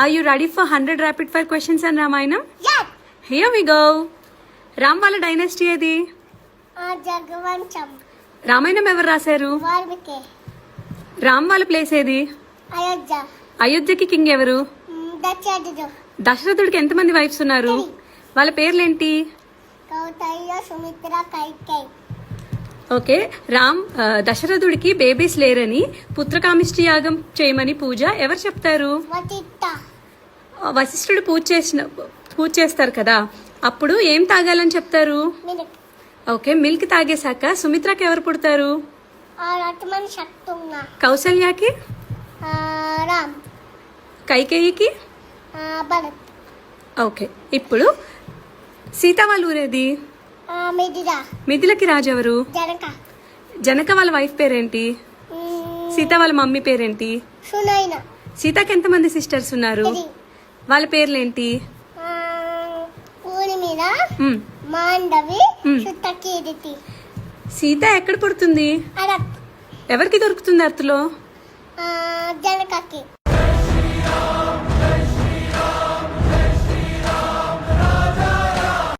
Are you ready for hundred rapid fire questions and Ramayanam Yes. Here we go Ram వాళ్ళ dynasty ఏది? రామాయణం ఎవరు రాశారు? రామ్ వాళ్ళ place ఏది? అయోధ్య. అయోధ్యకి కింగ్ ఎవరు? దశరథుడికి ఎంతమంది వైఫ్స్ ఉన్నారు? వాళ్ళ పేర్లేంటి? ఓకే. రామ్ దశరథుడికి బేబీస్ లేరని పుత్రకామిష్టి యాగం చేయమని పూజ ఎవరు చెప్తారు? వశిష్ఠుడు పూజ చేసిన పూజ చేస్తారు కదా అప్పుడు ఏం తాగాలని చెప్తారు? ఓకే మిల్క్ తాగేశాక సుమిత్రకి ఎవరు పుడతారు? కౌసల్యకి? కైకేయికి? ఓకే ఇప్పుడు సీత వాళ్ళ ఊరేది? మిథిలకి రాజెవరు? జనక. జనక వాళ్ళ వైఫ్ పేరేంటి? సీత వాళ్ళ మమ్మీ పేరేంటి? సీతకి ఎంతమంది సిస్టర్స్ ఉన్నారు? వాళ్ళ పేర్లేంటి? ఆ, ఊర్మిళ మ్, మాండవి మ్. సుతకీర్తి సీత ఎక్కడ పుడుతుంది? ఎవరికి దొరుకుతుంది జనకకి.